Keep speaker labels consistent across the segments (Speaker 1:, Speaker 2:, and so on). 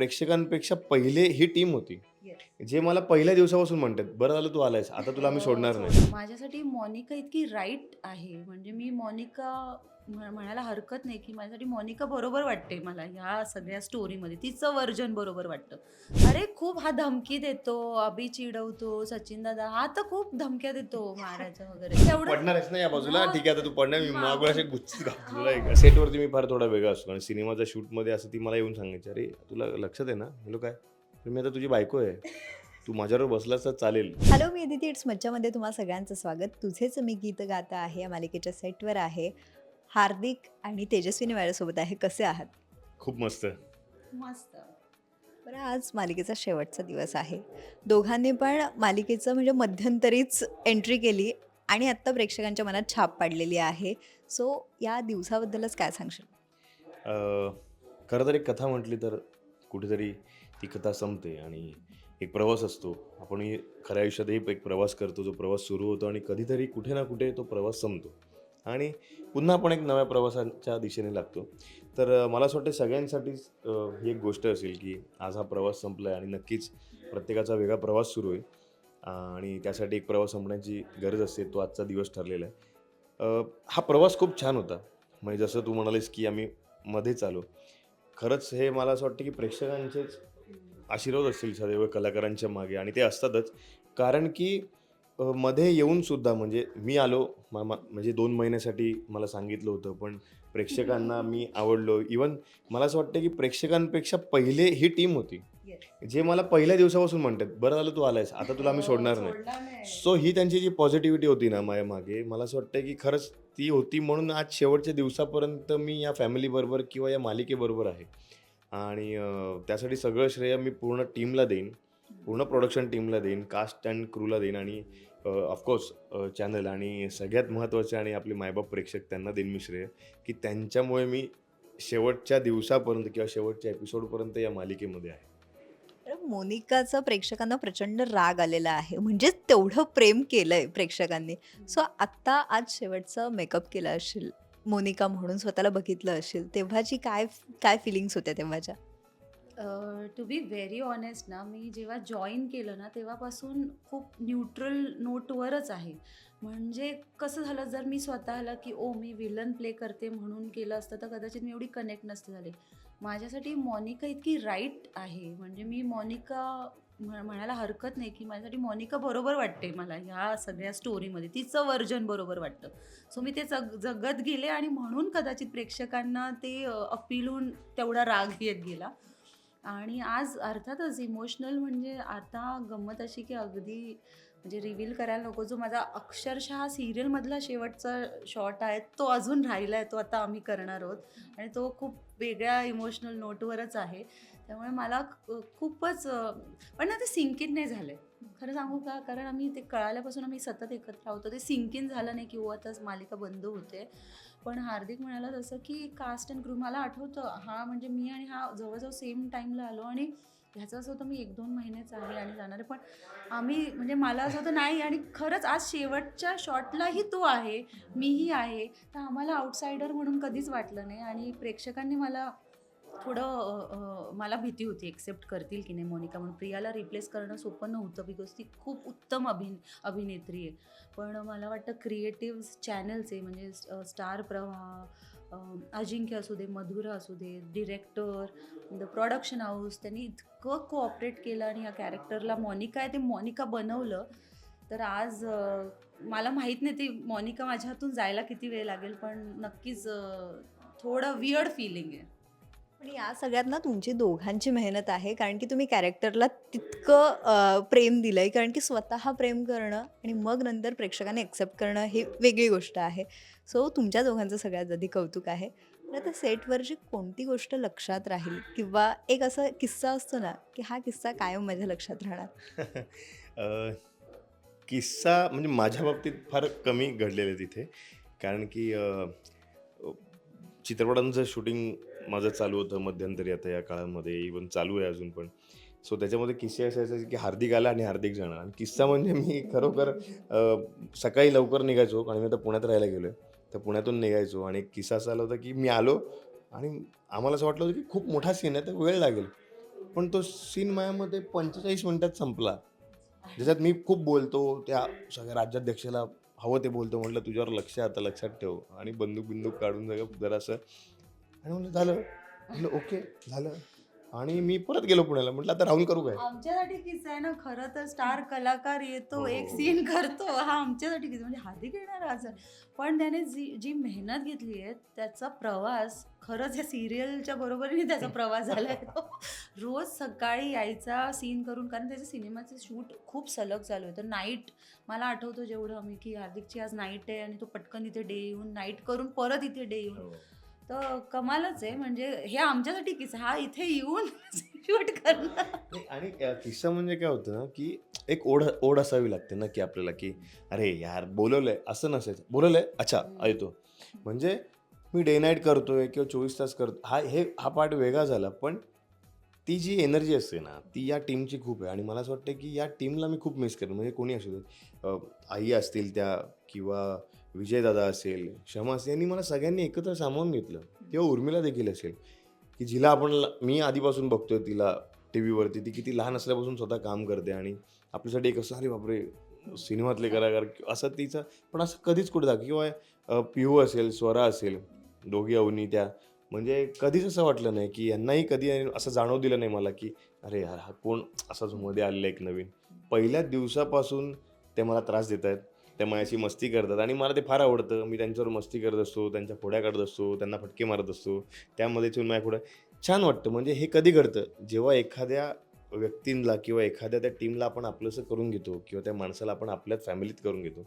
Speaker 1: प्रेक्षकांपेक्षा पहिले ही टीम होती. जे मला पहिल्या दिवसापासून म्हणतात बरं झालं तू आलायस आता तुला आम्ही सोडणार नाही.
Speaker 2: माझ्यासाठी मॉनिका इतकी राईट आहे. म्हणजे मी मॉनिका म्ह- म्हणायला हरकत नाही की माझ्यासाठी मॉनिका बरोबर वाटते मला ह्या सगळ्या स्टोरीमध्ये तिचं वर्जन बरोबर वाटतं. अरे खूप हा धमकी देतो अभि चिडवतो सचिन दादा हा तर खूप धमक्या देतो मारायचं वगैरे.
Speaker 1: ना या बाजूला.
Speaker 2: हा.
Speaker 1: ठीक आहे आता तू पडणार मी
Speaker 2: हा.
Speaker 1: मागून असे गुच्छ तुला एक सेटवरती मी फार थोडा वेगळा असतो. आणि सिनेमाच्या शूटमध्ये असं ती मला येऊन सांगायची अरे तुला लक्षात आहे ना? हॅलो काय? तर मी आता तुझी बायको आहे. तू माझ्याबरोबर बसलास तर चालेल.
Speaker 3: हॅलो मी अदिती. इट्स मज्जामध्ये तुम्हा सगळ्यांचं स्वागत. तुझेच मी गीत गाता आहे. या मालिकेच्या सेटवर आहे. हार्दिक आणि तेजस्विनी माझ्यासोबत आहे. कसे आहात?
Speaker 1: खूप मस्त.
Speaker 2: मस्त.
Speaker 3: बरं आज मालिकेचा शेवटचा दिवस आहे. दोघांनी पण मालिकेचं म्हणजे मध्यंतरीच एंट्री केली आणि आत्ता प्रेक्षकांच्या मनात छाप पाडलेली आहे. सो या दिवसाबद्दलच काय सांगशील?
Speaker 1: अं, खरं तर एक कथा म्हटली तर कुठेतरी ती कथा संपते आणि एक प्रवास असतो. आपण खऱ्या आयुष्यातही एक प्रवास करतो जो प्रवास सुरू होतो आणि कधीतरी कुठे ना कुठे तो प्रवास संपतो. आणि पुन्हा आपण एक नव्या प्रवासाच्या दिशेने लागतो. तर मला असं वाटतं सगळ्यांसाठीच ही एक गोष्ट असेल की आज हा प्रवास संपला आहे आणि नक्कीच प्रत्येकाचा वेगळा प्रवास सुरू आहे आणि त्यासाठी एक प्रवास संपण्याची गरज असते तो आजचा दिवस ठरलेला आहे. हा प्रवास खूप छान होता. म्हणजे जसं तू म्हणालीस की आम्ही मध्येच आलो. खरंच हे मला असं वाटतं की प्रेक्षकांचेच आशीर्वाद असतील सदैव कलाकारांच्या मागे. आणि ते असतातच. कारण की मध्ये येऊन सुद्धा म्हणजे मी आलो म्हणजे दोन महिन्यासाठी मला सांगितलं होतं. पण प्रेक्षकांना मी आवडलो. इवन मला असं वाटतं की प्रेक्षकांपेक्षा पहिले ही टीम होती. जे मला पहिल्या दिवसापासून म्हणतात बरं झालं तू आलायस आता तुला आम्ही सोडणार नाही.
Speaker 2: सोडणार नाही.
Speaker 1: सो ही त्यांची जी पॉझिटिव्हिटी होती ना माझ्या मागे मला असं वाटतं की खरंच ती होती म्हणून आज शेवटच्या दिवसापर्यंत मी या फॅमिलीबरोबर किंवा या मालिकेबरोबर आहे. आणि त्यासाठी सगळं श्रेय मी पूर्ण टीमला देईन. पूर्ण प्रोडक्शन टीमला देईन कास्ट अँड क्रूला देईन आणि ऑफकोर्स चॅनल आणि सगळ्यात महत्त्वाचे आणि आपले मायबाप प्रेक्षक त्यांना देईन मी श्रेय. की त्यांच्यामुळे मी शेवटच्या दिवसापर्यंत किंवा शेवटच्या एपिसोडपर्यंत या मालिकेमध्ये आहे.
Speaker 3: मोनिकाचा प्रेक्षकांना प्रचंड राग आलेला आहे. म्हणजेच तेवढं प्रेम केलंय प्रेक्षकांनी. सो आत्ता आज शेवटचं मेकअप केला असेल मोनिका म्हणून स्वतःला बघितलं असेल तेव्हाची काय काय फिलिंग्स होत्या तेव्हाच्या?
Speaker 2: टू बी व्हेरी ऑनेस्ट ना मी जेव्हा जॉईन केलं ना तेव्हापासून खूप न्यूट्रल नोटवरच आहे. म्हणजे कसं झालं जर मी स्वतःला की ओ मी विलन प्ले करते म्हणून केलं असतं तर कदाचित मी एवढी कनेक्ट नसते झाले. माझ्यासाठी मॉनिका इतकी राईट आहे. म्हणजे मी मॉनिका म्हणायला हरकत नाही की माझ्यासाठी मॉनिका बरोबर वाटते मला ह्या सगळ्या स्टोरीमध्ये तिचं वर्जन बरोबर वाटतं. सो मी ते जग जगत गेले आणि म्हणून कदाचित प्रेक्षकांना ते अपील होऊन तेवढा राग येत गेला. आणि आज अर्थातच इमोशनल म्हणजे आता गंमत अशी की अगदी म्हणजे रिव्हील करायला नको. जो माझा अक्षरशः सिरियलमधला शेवटचा शॉट आहे तो अजून राहिला आहे तो आता आम्ही करणार आहोत. आणि तो खूप वेगळ्या इमोशनल नोटवरच आहे. त्यामुळे मला खूपच पण ना ते सिंकिन नाही झालं. खरं सांगू का? कारण आम्ही ते कळाल्यापासून आम्ही सतत एकत्र आहोत. ते सिंकिन झालं नाही किंवा आताच मालिका बंद होते. पण हार्दिक म्हणाला तसं की कास्ट अँड क्रू मला आठवतं. हा म्हणजे मी आणि हा जवळजवळ सेम टाईमला आलो आणि ह्याचं असं होतं मी एक दोन महिनेच आहे आणि जाणार आहे. पण आम्ही म्हणजे मला असं होतं नाही. आणि खरंच आज शेवटच्या शॉटलाही तो आहे मीही आहे. तर आम्हाला आउटसायडर म्हणून कधीच वाटलं नाही. आणि प्रेक्षकांनी मला थोडं मला भीती होती एक्सेप्ट करतील की नाही मोनिका म्हणून. प्रियाला रिप्लेस करणं सोपं नव्हतं बिकॉज ती खूप उत्तम अभिन अभिनेत्री आहे. पण मला वाटतं क्रिएटिव्ह चॅनल्स आहे म्हणजे स्टार प्रवाह अजिंक्य असू दे मधुरा असू दे डिरेक्टर द प्रॉडक्शन हाऊस त्यांनी इतकं कोऑपरेट केलं आणि या कॅरेक्टरला मॉनिका आहे ते मॉनिका बनवलं. तर आज मला माहीत नाही ती मॉनिका माझ्या हातून जायला किती वेळ लागेल पण नक्कीच थोडं वियर्ड फिलिंग आहे.
Speaker 3: पण या सगळ्यात ना तुमची दोघांची मेहनत आहे कारण की तुम्ही कॅरेक्टरला तितकं अं, प्रेम दिलंय कारण की स्वतः प्रेम करणं आणि मग नंतर प्रेक्षकांनी एक्सेप्ट करणं ही वेगळी गोष्ट आहे. सो तुमच्या दोघांचं सगळ्यात आधी कौतुक आहे. पण आता सेटवरची कोणती गोष्ट लक्षात राहील किंवा एक असा किस्सा असतो ना की हा किस्सा कायम माझ्या लक्षात राहणार?
Speaker 1: अ, किस्सा म्हणजे माझ्या बाबतीत फार कमी घडलेलं आहे तिथे. कारण की अ, चित्रपटांचं शूटिंग माझं चालू होतं मध्यंतरी आता या काळामध्ये इवन चालू आहे अजून पण. सो त्याच्यामध्ये किस्से असे असायचे की हार्दिक आला आणि हार्दिक जाणार. आणि किस्सा म्हणजे मी खरोखर सकाळी लवकर निघायचो आणि मी आता पुण्यात राहायला गेलो आहे तर पुण्यातून निघायचो आणि एक किस्सा असा आला होता की मी आलो आणि आम्हाला असं वाटलं होतं की खूप मोठा सीन आहे तर वेळ लागेल. पण तो सीन माझ्यामध्ये पंचेचाळीस मिनटात संपला. ज्याच्यात मी खूप बोलतो त्या सगळ्या राज्याध्यक्षाला हवं ते बोलतो म्हटलं तुझ्यावर लक्ष आता लक्षात ठेव. आणि बंदूक बिंदूक काढून सगळं जरासं आणि म्हणलं झालं. म्हणलं ओके झालं. आणि मी परत गेलो पुण्याला. म्हटलं आता राहून करू काय?
Speaker 2: आमच्यासाठी किस्सा आहे ना खरं तर स्टार कलाकार येतो
Speaker 1: हो.
Speaker 2: एक सीन करतो. हा आमच्यासाठी किस्सा. म्हणजे हार्दिक येणार आज. पण त्याने जी जी मेहनत घेतली आहे त्याचा प्रवास खरंच या सिरियलच्या बरोबरीने त्याचा प्रवास झाला आहे रोज सकाळी यायचा सीन करून कारण त्याचं सिनेमाचं शूट खूप सलग चालू होतं नाईट मला आठवतो जेवढं आम्ही की हार्दिकची आज नाईट आहे आणि तो पटकन इथे डे येऊन नाईट करून परत इथे डे येऊन. तर कमालच आहे. म्हणजे हे आमच्यासाठी किस्सा. हा इथे येऊन शूट करणं
Speaker 1: नाही, आणि अ, किस्सा म्हणजे काय होतं ना की एक ओढ ओढ असावी लागते ना की आपल्याला की अरे यार बोलवलंय असं नसायचं. बोलवलंय? अच्छा येतो. म्हणजे मी डे नाईट करतोय किंवा चोवीस तास करतो हा हे हा पार्ट वेगळा झाला पण ती जी एनर्जी असते ना ती या टीमची खूप आहे. आणि मला असं वाटतं की या टीमला मी खूप मिस करेन. म्हणजे कोणी असू दे. अ, आई असतील त्या किंवा विजयदादा असेल क्षमा असेल यांनी मला सगळ्यांनी एकत्र सामावून घेतलं. किंवा उर्मिला देखील असेल की जिला आपण मी आधीपासून बघतोय तिला टी व्हीवरती ती किती लहान असल्यापासून स्वतः काम करते आणि आपल्यासाठी एक असं अरे बापरे सिनेमातले कलाकार असं तिचं पण असं कधीच कुठे दाखव किंवा पिहू असेल स्वरा असेल दोघी अवनी त्या म्हणजे कधीच असं वाटलं नाही की यांनाही कधी असं जाणव दिलं नाही मला की अरे यार हा कोण असाच मध्ये आलेला एक नवीन. पहिल्या दिवसापासून ते मला त्रास देत आहेत त्या माझ्याशी मस्ती करतात. आणि मला ते फार आवडतं. मी त्यांच्यावर मस्ती करत असतो त्यांच्या फोड्या काढत असतो त्यांना फटके मारत असतो. त्यामध्ये येऊन माझ्या पुढे छान वाटतं. म्हणजे हे कधी घडतं? जेव्हा एखाद्या व्यक्तींना किंवा एखाद्या त्या टीमला आपण आपलंसं करून घेतो किंवा त्या माणसाला आपण आपल्याच फॅमिलीत करून घेतो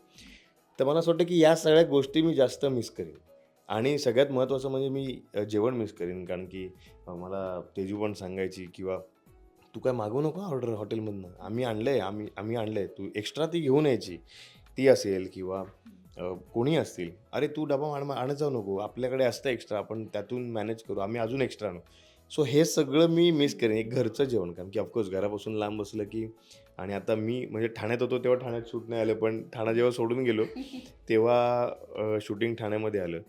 Speaker 1: तर मला असं वाटतं की या सगळ्या गोष्टी मी जास्त मिस करेन. आणि सगळ्यात महत्त्वाचं म्हणजे मी जेवण मिस करेन. कारण की मला तेजू पण सांगायची किंवा तू काय मागवू नको ऑर्डर हॉटेलमधनं? आम्ही आणलं आहे आम्ही आम्ही आणलं आहे तू एक्स्ट्रा ती घेऊन यायची. ती असेल किंवा कोणी असतील अरे तू डबा आण आणत जाऊ नको आपल्याकडे असतं एक्स्ट्रा आपण त्यातून मॅनेज करू आम्ही अजून एक्स्ट्रा आणू. सो हे सगळं मी मिस करेन एक घरचं जेवण कारण की ऑफकोर्स घरापासून लांब बसलं की आणि आता मी म्हणजे ठाण्यात होतो तेव्हा ठाण्यात शूट नाही आलं पण ठाणा जेव्हा सोडून गेलो तेव्हा शूटिंग ठाण्यामध्ये आलं.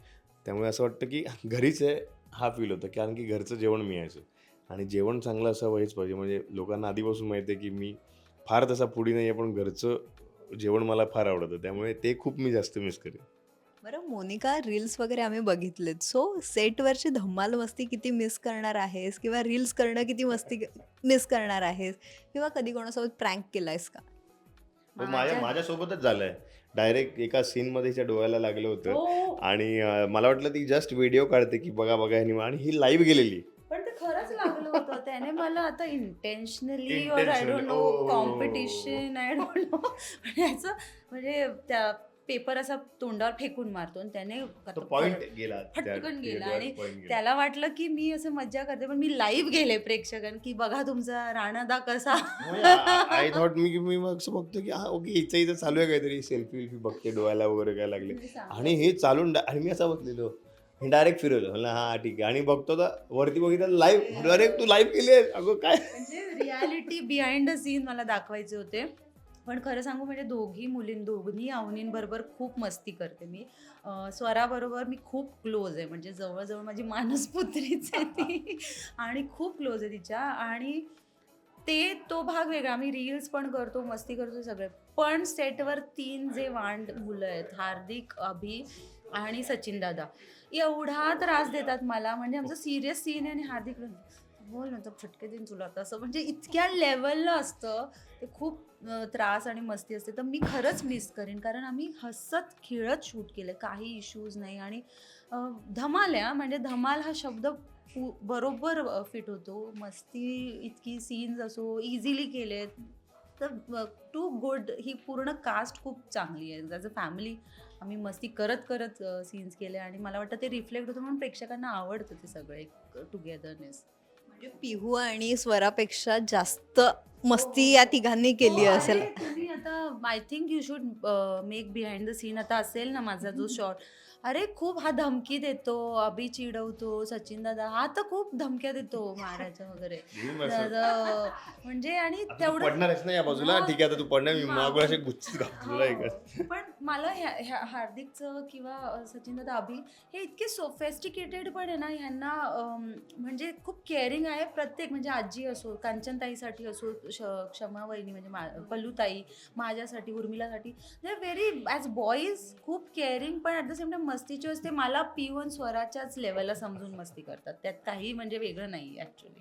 Speaker 1: त्यामुळे असं वाटतं की घरीच आहे हा फील होतं कारण की घरचं जेवण मिळायचं आणि जेवण चांगलं असावं हेच पाहिजे म्हणजे लोकांना आधीपासून माहिती आहे की मी फार तसा पुढी नाही आहे पण घरचं जेवण मला फार आवडतं त्यामुळे ते खूप मी जास्त मिस करेन.
Speaker 3: बरं मोनिका रील्स वगैरे आम्ही बघितलेत. सो सेटवरची धम्माल मस्ती किती मिस करणार आहेस? किंवा रील्स करणं किती मस्ती मिस करणार आहेस? किंवा कधी कोणासोबत प्रँक केलायस का?
Speaker 1: हो, माझ्या माझ्यासोबतच झालंय. डायरेक्ट एका सीनमध्ये हिच्या डोळ्याला लागलं होतं.
Speaker 2: हो.
Speaker 1: आणि अं, मला वाटलं ती जस्ट व्हिडिओ काढते की बघा बघा ह्यानी आणि ही लाईव्ह गेलेली.
Speaker 2: मला आता इंटेन्शनली और I don't know. Competition I don't know याचं म्हणजे त्या पेपर असा तोंडावर फेकून मारतो आणि त्याने
Speaker 1: गेला
Speaker 2: फटकन गेला. आणि. त्याला वाटलं की मी असं मज्जा करते पण मी लाईव्ह गेले प्रेक्षकां की बघा तुमचा राणादा कसा.
Speaker 1: आय थॉट मी मी मग असं बघतो की हा ओके हिचं इथं चालू आहे काहीतरी सेल्फी विल्फी बघते डोळ्याला वगैरे काय लागले. आणि हे चालून आणि मी असं बसलेलो डायरेक्ट फिरवलं. म्हणलं हा ठीक आहे. आणि बघतो तर वरती बघितलं लाईव्ह डायरेक्ट तू लाईव्ह केली आहे अगं काय?
Speaker 2: म्हणजे रियालिटी बिहाइंड द सीन मला दाखवायचे होते. पण खरं सांगू म्हणजे दोघी मुलीं दोघी आवनींबरोबर खूप मस्ती करते मी. स्वराबरोबर मी खूप क्लोज आहे. म्हणजे जवळजवळ माझी मानसपुत्रीच आहे ती. आणि खूप क्लोज आहे तिच्या. आणि ते तो भाग वेगळा. आम्ही रील्स पण करतो मस्ती करतो सगळे. पण सेटवर तीन जे वांड मुलं आहेत हार्दिक अभि आणि सचिन दादा. एवढा त्रास देतात मला. म्हणजे आमचं सिरियस सीन आहे आणि हार्दिक बोल ना तर फटके देईन तुला. तसं म्हणजे इतक्या लेवलला असतं. ते खूप त्रास आणि मस्ती असते. तर मी खरंच मिस करेन. कारण आम्ही हसत खेळत शूट केलं काही इश्यूज नाही. आणि धमाल आहे हा. म्हणजे धमाल हा शब्द पू- बरोबर फिट होतो. मस्ती इतकी सीन्स असो इझिली केलेत. तर टू गुड ही पूर्ण कास्ट खूप चांगली आहे. ॲज अ फॅमिली आम्ही मस्ती करत करत सीन्स केले आणि मला वाटतं ते रिफ्लेक्ट होतं म्हणून प्रेक्षकांना आवडतं ते सगळं एक टुगेदरनेस
Speaker 3: म्हणजे पिहू आणि स्वरापेक्षा जास्त मस्ती या तिघांनी केली
Speaker 2: हो,
Speaker 3: असेल.
Speaker 2: तुम्ही आता I think you should make behind the scene आता असेल ना माझा जो शॉर्ट अरे खूप हा धमकी देतो अभि चिडवतो सचिन दादा हा तर खूप धमक्या देतो मारायचं वगैरे तर, म्हणजे आणि तेवढं
Speaker 1: पडणारच ना या बाजूला. ठीक आहे आता तू पडणार मी
Speaker 2: हा.
Speaker 1: मागून असे एक
Speaker 2: पण मला ह्या हार्दिकचं किंवा सचिन दादा अभि हे इतके सोफेस्टिकेटेड पण आहे ना ह्यांना म्हणजे खूप केअरिंग आहे प्रत्येक म्हणजे आजी असो कांचनताईसाठी असो क्षमा वहिनी म्हणजे मा पल्लूताई माझ्यासाठी उर्मिलासाठी दे व्हेरी ॲज बॉईज खूप केअरिंग पण ॲट द सेम टाइम मस्तीची असते मला पिऊन स्वराच्याच लेवलला समजून मस्ती करतात. त्यात काही म्हणजे वेगळं नाही ॲक्च्युली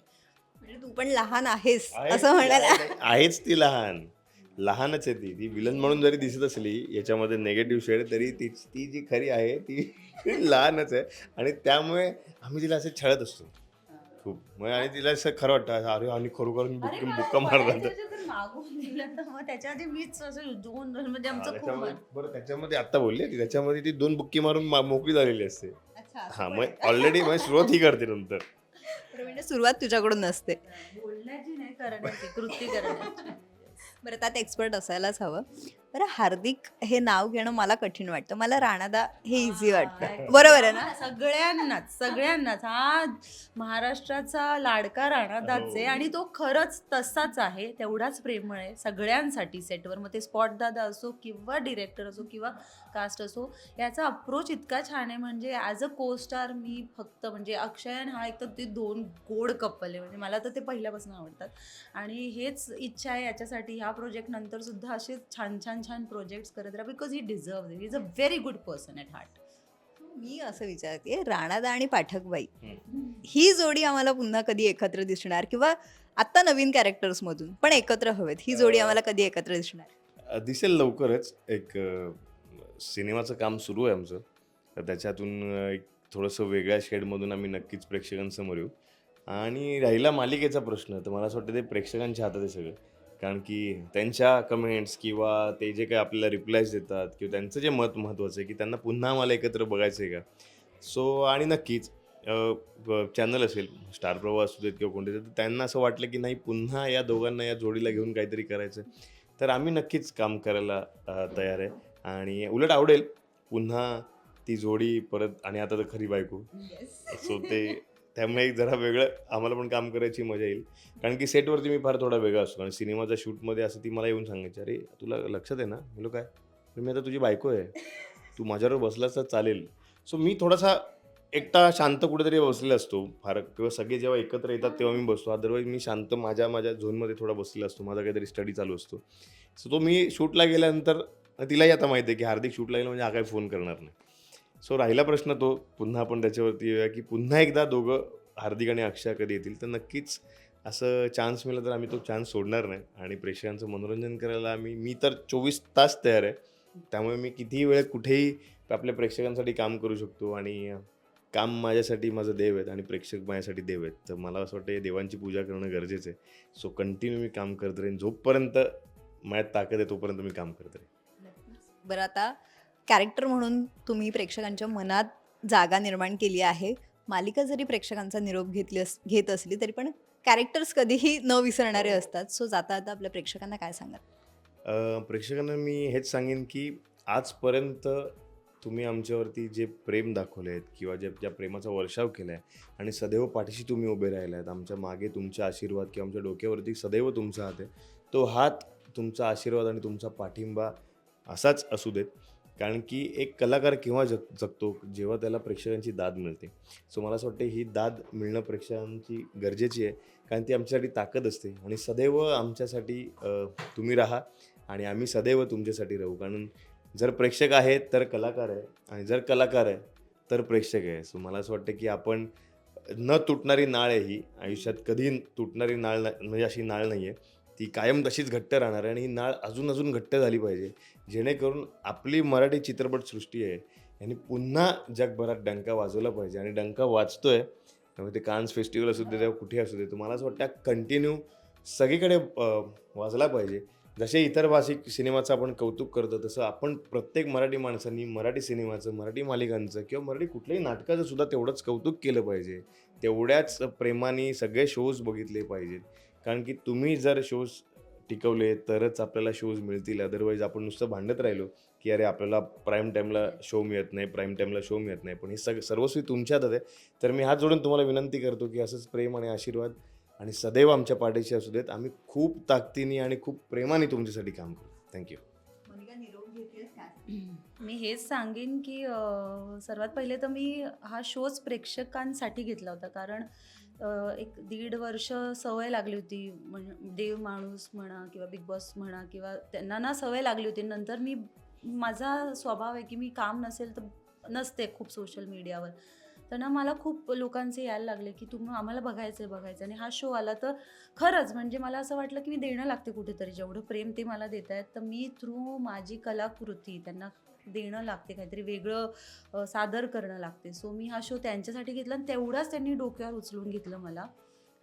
Speaker 3: म्हणजे तू पण लहान आहेस
Speaker 1: आहेच
Speaker 3: असं
Speaker 1: ती,
Speaker 3: म्हणायला
Speaker 1: आहे- आहेच ती लहान. लहानच आहे ती. ती विलन म्हणून जरी दिसत असली याच्यामध्ये नेगेटिव्ह शेड तरी ती ती जी खरी आहे ती लहानच आहे. आणि त्यामुळे आम्ही तिला असे छळत असतो. खूप. मग आणि तिला असं खरं वाटतं अरे आणि खरोखर मी बुक्की बुक्का मारला
Speaker 2: मागून दिलं तर मग त्याच्या आधी मीच असं दोन दोन म्हणजे आमचं खूप
Speaker 1: त्याच्यामध्ये
Speaker 2: मार-
Speaker 1: बरं त्याच्यामध्ये आता बोलली ती त्याच्यामध्ये ती दोन बुक्की मारून मा- मोकळी झालेली असते.
Speaker 3: अच्छा, असं
Speaker 1: हा
Speaker 3: पण
Speaker 1: मग. ऑलरेडी मग सुरुवात ही करते नंतर.
Speaker 3: म्हणजे सुरुवात तुझ्याकडून नसते.
Speaker 2: बोलण्याची नाही करण्याची कृती करण्याची.
Speaker 3: बरं त्यात एक्सपर्ट असायलाच हवं. बरं हार्दिक हे नाव घेणं मला कठीण वाटतं. मला राणादा हे इझी वाटतं. बरोबर आहे ना?
Speaker 2: हा, सगळ्यांनाच सगळ्यांनाच. हा महाराष्ट्राचा लाडका राणादाच आहे
Speaker 1: हो.
Speaker 2: आणि तो खरंच तसाच आहे तेवढाच प्रेमळ आहे सगळ्यांसाठी सेटवर मग ते स्पॉट दादा असो किंवा डिरेक्टर असो किंवा कास्ट असो याचा अप्रोच इतका छान आहे. म्हणजे ॲज अ को स्टार मी फक्त म्हणजे अक्षय आणि हा एक तर ते दोन गोड कपल आहे. म्हणजे मला तर ते पहिल्यापासून आवडतात. आणि हेच इच्छा आहे याच्यासाठी. ह्या प्रोजेक्ट नंतर सुद्धा असे छान छान छान प्रोजेक्ट्स करत राहा because he deserve he is a very good person at heart
Speaker 3: मी असं विचारते राणादा आणि पाठकबाई ही जोडी आम्हाला पुन्हा कधी एकत्र दिसणार? किंवा आत्ता नवीन कॅरेक्टर्स मधून पण एकत्र हवेत ही जोडी आम्हाला कधी एकत्र दिसणार?
Speaker 1: दिसेल लवकरच. एक सिनेमाचं काम सुरू आहे आमचं. तर त्याच्यातून एक थोडंसं वेगळ्या शेडमधून आम्ही नक्कीच प्रेक्षकांसमोर येऊ. आणि राहिला मालिकेचा प्रश्न तर मला असं वाटतं ते प्रेक्षकांच्या हातात आहे सगळं. कारण की त्यांच्या कमेंट्स किंवा ते जे काही आपल्याला रिप्लायज देतात किंवा त्यांचं जे मत महत्त्वाचं आहे की त्यांना पुन्हा आम्हाला एकत्र बघायचं आहे का? सो आणि नक्कीच चॅनल असेल स्टार प्रवाह असू देत किंवा कोणते तर त्यांना असं वाटलं की नाही पुन्हा या दोघांना या जोडीला घेऊन काहीतरी करायचं तर आम्ही नक्कीच काम करायला तयार आहे. आणि उलट आवडेल पुन्हा ती जोडी परत आणि आता तर खरी बायको. सो ते त्यामुळे एक जरा वेगळं आम्हाला पण काम करायची मजा येईल. कारण की सेटवरती मी फार थोडा वेगळा असतो. आणि सिनेमाच्या शूटमध्ये असं ती मला येऊन सांगायची अरे तुला लक्षात आहे ना? म्हणलो काय? मी आता तुझी बायको आहे. तू माझ्याबरोबर बसलास तर चालेल. सो मी थोडासा एकटा शांत कुठेतरी बसलेला असतो. फार किंवा सगळे जेव्हा एकत्र येतात तेव्हा मी बसतो. अदरवाईज मी शांत माझ्या माझ्या झोनमध्ये थोडा बसलेला असतो. माझा काहीतरी स्टडी चालू असतो. सो तो मी शूटला गेल्यानंतर तिलाही आता माहिती आहे की हार्दिक शूटला गेलं म्हणजे हा काही फोन करणार नाही. सो राहिला प्रश्न तो. पुन्हा आपण त्याच्यावरती येऊया की पुन्हा एकदा दोघं हार्दिक आणि अक्षय कधी येतील तर नक्कीच असं चान्स मिळाला तर आम्ही तो चान्स सोडणार नाही. आणि प्रेक्षकांचं मनोरंजन करायला आम्ही मी तर चोवीस तास तयार आहे. त्यामुळे मी कितीही वेळ कुठेही आपल्या प्रेक्षकांसाठी काम करू शकतो आणि काम माझ्यासाठी माझं देव आहेत आणि प्रेक्षक माझ्यासाठी देव आहेत. तर मला असं वाटतं देवांची पूजा करणं गरजेचं आहे. सो कंटिन्यू मी काम करत राहीन. जोपर्यंत माझ्यात ताकद आहे तोपर्यंत मी काम करत राहीन.
Speaker 3: बरं आता कॅरेक्टर म्हणून तुम्ही प्रेक्षकांच्या मनात जागा निर्माण केली आहे. मालिका जरी प्रेक्षकांचा निरोप घेतली अस घेत असली तरी पण कॅरेक्टर्स कधीही न विसरणारे असतात. सो जाता आता आपल्या प्रेक्षकांना काय सांगाल?
Speaker 1: प्रेक्षकांना मी हेच सांगेन की आजपर्यंत तुम्ही आमच्यावरती जे प्रेम दाखवले आहेत किंवा जे ज्या प्रेमाचा वर्षाव केला आहे आणि सदैव पाठीशी तुम्ही उभे राहिले आहेत आमच्या मागे तुमचे आशीर्वाद किंवा आमच्या डोक्यावरती सदैव तुमचा हात आहे तो हात तुमचा आशीर्वाद आणि तुमचा पाठिंबा असाच असू देत. कारण की एक कलाकार केव्हा जग जगतो? जेव्हा त्याला प्रेक्षकांची दाद मिळते. सो मला असं वाटतं ही दाद मिळणं प्रेक्षकांची गरजेची आहे. कारण ती आमच्यासाठी ताकद असते. आणि सदैव आमच्यासाठी तुम्ही राहा. आणि आम्ही सदैव तुमच्यासाठी राहू. कारण जर प्रेक्षक आहे तर कलाकार आहे. आणि जर कलाकार आहे तर प्रेक्षक आहे. सो मला असं वाटतं की आपण न तुटणारी नाळ आहे ही. आयुष्यात कधी तुटणारी नाळ नाही म्हणजे अशी नाळ नाही आहे ती कायम तशीच घट्ट राहणार आहे आणि ही नाळ अजून अजून घट्ट झाली पाहिजे. जेणेकरून आपली मराठी चित्रपटसृष्टी आहे यांनी पुन्हा जगभरात डंका वाजवला पाहिजे आणि डंका वाजतोय त्यामुळे ते कान्स फेस्टिवल असू दे तेव्हा कुठे असू दे तर मला असं वाटतं कंटिन्यू सगळीकडे वाजला पाहिजे. जसे इतर भाषिक सिनेमाचं आपण कौतुक करतो तसं आपण प्रत्येक मराठी माणसांनी मराठी सिनेमाचं मराठी मालिकांचं किंवा मराठी कुठल्याही नाटकाचं सुद्धा तेवढंच कौतुक केलं पाहिजे. तेवढ्याच प्रेमाने सगळे शोज बघितले पाहिजेत. कारण की तुम्ही जर शोज टिकवले तरच आपल्याला शोज मिळतील. अदरवाईज आपण नुसतं भांडत राहिलो की अरे आपल्याला प्राईम टाईमला शो मिळत नाही प्राईम टाईमला शो मिळत नाही. पण हे सग सर्वस्वी तुमच्या हातात आहे. तर मी हात जोडून तुम्हाला विनंती करतो की असंच प्रेम आणि आशीर्वाद आणि सदैव आमच्या पाठीशी असू देत. आम्ही खूप ताकदीने आणि खूप प्रेमाने तुमच्यासाठी काम करू. थँक्यू
Speaker 2: मी हेच सांगेन की सर्वात पहिले तर मी हा शोच प्रेक्षकांसाठी घेतला होता. कारण एक दीड वर्ष सवय लागली होती म्हण देव माणूस म्हणा किंवा बिग बॉस म्हणा किंवा त्यांना ना सवय लागली होती. नंतर मी माझा स्वभाव आहे की मी काम नसेल तर नसते खूप सोशल मीडियावर तर ना मला खूप लोकांचे यायला लागले की तुम्ही आम्हाला बघायचं आहे बघायचं आणि हा शो आला तर खरंच म्हणजे मला असं वाटलं की मी देणं लागते कुठेतरी. जेवढं प्रेम ते मला देत आहेत तर मी थ्रू माझी कलाकृती त्यांना देणं लागते काहीतरी वेगळं सादर करणं लागते. सो मी हा शो त्यांच्यासाठी घेतला आणि तेवढाच त्यांनी डोक्यावर उचलून घेतलं मला.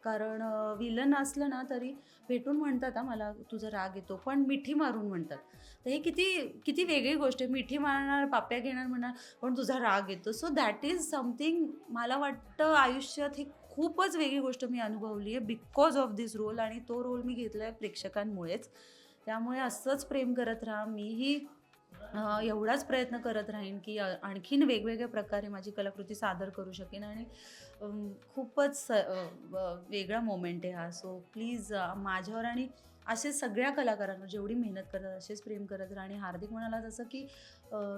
Speaker 2: कारण विलन असलं ना तरी भेटून म्हणतात हा मला तुझा राग येतो. पण मिठी मारून म्हणतात. तर हे किती किती वेगळी गोष्ट आहे. मिठी मारणार पाप्या घेणार म्हणणार पण तुझा राग येतो. सो दॅट इज समथिंग मला वाटतं आयुष्यात ही खूपच वेगळी गोष्ट मी अनुभवली आहे बिकॉज ऑफ दिस रोल आणि तो रोल मी घेतला आहे प्रेक्षकांमुळेच. त्यामुळे असंच प्रेम करत राहा. मीही एवढाच प्रयत्न करत राहीन की आणखीन वेगवेगळ्या प्रकारे माझी कलाकृती सादर करू शकेन आणि खूपच स- वेगळा मोमेंट आहे हा. सो प्लीज माझ्यावर आणि असे सगळ्या कलाकारांवर जेवढी मेहनत करतात असेच प्रेम करत राहा आणि हार्दिक म्हणाला जसं की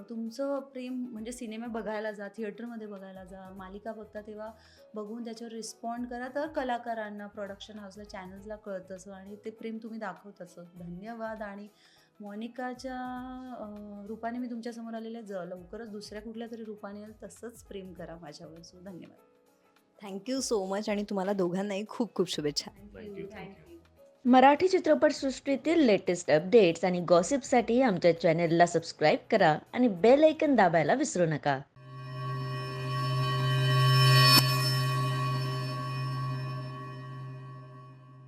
Speaker 2: तुमचं प्रेम म्हणजे सिनेमे बघायला जा थिएटरमध्ये बघायला जा मालिका बघता तेव्हा बघून त्याच्यावर रिस्पॉन्ड करा तर कलाकारांना प्रोडक्शन हाऊसला चॅनल्सला कळत असं आणि ते प्रेम तुम्ही दाखवत असं. धन्यवाद आणि मोनिकाच्या रूपाने मी तुमच्यासमोर आलेले ज लवकरच दुसऱ्या कुठल्या तरी रूपाने तसंच प्रेम करा माझ्यावर. सो धन्यवाद.
Speaker 3: थँक्यू सो मच आणि तुम्हाला दोघांनाही खूप खूप शुभेच्छा.
Speaker 2: थँक्यू
Speaker 4: मराठी चित्रपटसृष्टीतील लेटेस्ट अपडेट्स आणि गॉसिपसाठी आमच्या चॅनेलला सबस्क्राईब करा आणि बेल ऐकन दाबायला विसरू नका.